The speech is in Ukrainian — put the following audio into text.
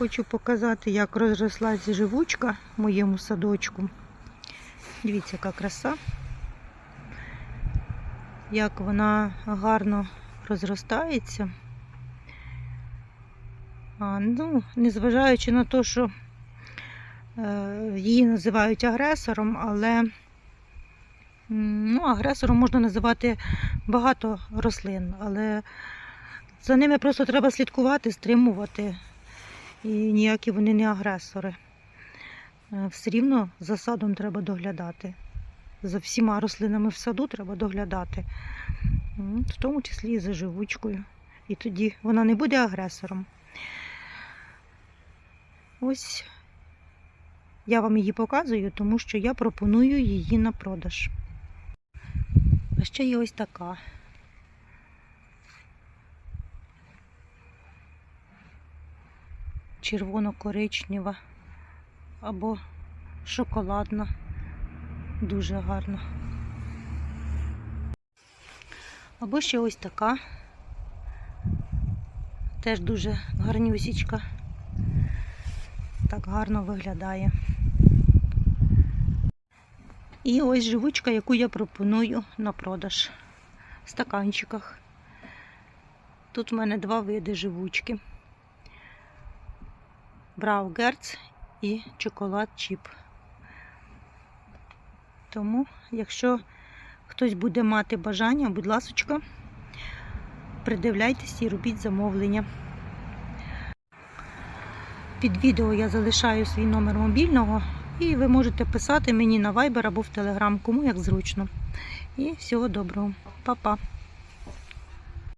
хочу показати, як розрослась живучка в моєму садочку. Дивіться, яка краса. Як вона гарно розростається. А, ну, незважаючи на те, що е, її називають агресором, але ну, агресором можна називати багато рослин, але за ними просто треба слідкувати, стримувати. І ніякі вони не агресори. Е, Все рівно за садом треба доглядати. За всіма рослинами в саду треба доглядати, в тому числі і за живучкою. І тоді вона не буде агресором. Ось я вам її показую, тому що я пропоную її на продаж. А ще є ось така. Червоно-коричнева або шоколадна. Дуже гарна. Або ще ось така. Теж дуже гарнюсічка. Так гарно виглядає. І ось живучка, яку я пропоную на продаж в стаканчиках. Тут в мене два види живучки. Браугерц і чоколад чіп. Тому, якщо хтось буде мати бажання, будь ласочка, придивляйтесь і робіть замовлення. Під відео я залишаю свій номер мобільного, і ви можете писати мені на Viber або в Telegram, кому як зручно. І всього доброго. Па-па!